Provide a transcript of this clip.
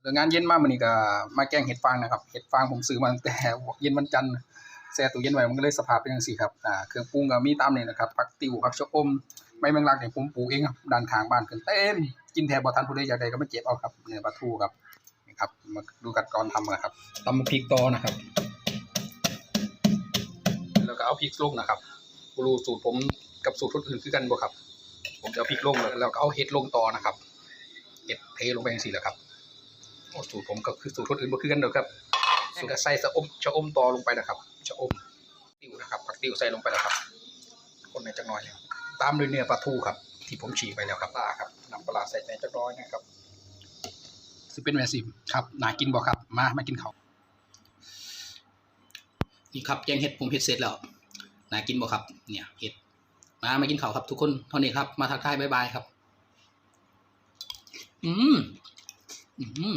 เลิกงานเย็นมามื้อนี้ก็มาแกงเห็ดฟางนะครับเห็ดฟางผมซื้อมาตั้งแต่เย็นวันจันทร์แช่ตู้เย็นไว้มันก็เลยสภาพเป็นจังซี่ครับอ่าเครื่องปรุงก็มีตามนี้นะครับผักติ๋วผักชะอมใบแมงลักเนี่ยผมปลูกเองครับด้านข้างบ้านขึ้นเต็มกินแทบบ่ทันผู้ใดอยากได้ก็มาเก็บเอาครับเนื้อปลาทูครับนี่ครับมาดูกันก่อนทำนะครับตำพริกต่อนะครับ แล้วก็เอาพริกลงนะครับบ่รู้สูตรผมกับสูตรคนอื่นคือกันบ่ครับ ผมจะเอาพริกลงแล้วแล้วก็เอาเห็ดลงต่อนะครับเห็ดเทลงไปจังซี่แหละครับโอ้ สูตรผมก็คือสูตรคนอื่นบ่คือกันเด้อครับสูตรใส่สะอมชะอมตอลงไปนะครับชะอมติ้วนะครับผักติ้วใส่ลงไปแล้วครับ คนในจักน่อยนะครับตามด้วยเนื้อปลาทูครับ ที่ผมฉีกไปแล้วครับปลาครับน้ำปลาใส่ในจักน่อยนะครับสิเป็นแม่สิครับน่ากินบ่ครับ มามากินเขานี่ครับแกงเห็ดผมเห็ดเสร็จแล้วน่ากินบ่ครับ เนี่ยเห็ดมามากินเขาครับ ทุกคนเท่านี้ครับ มาทักทายบายบายครับ อืมอืมอืม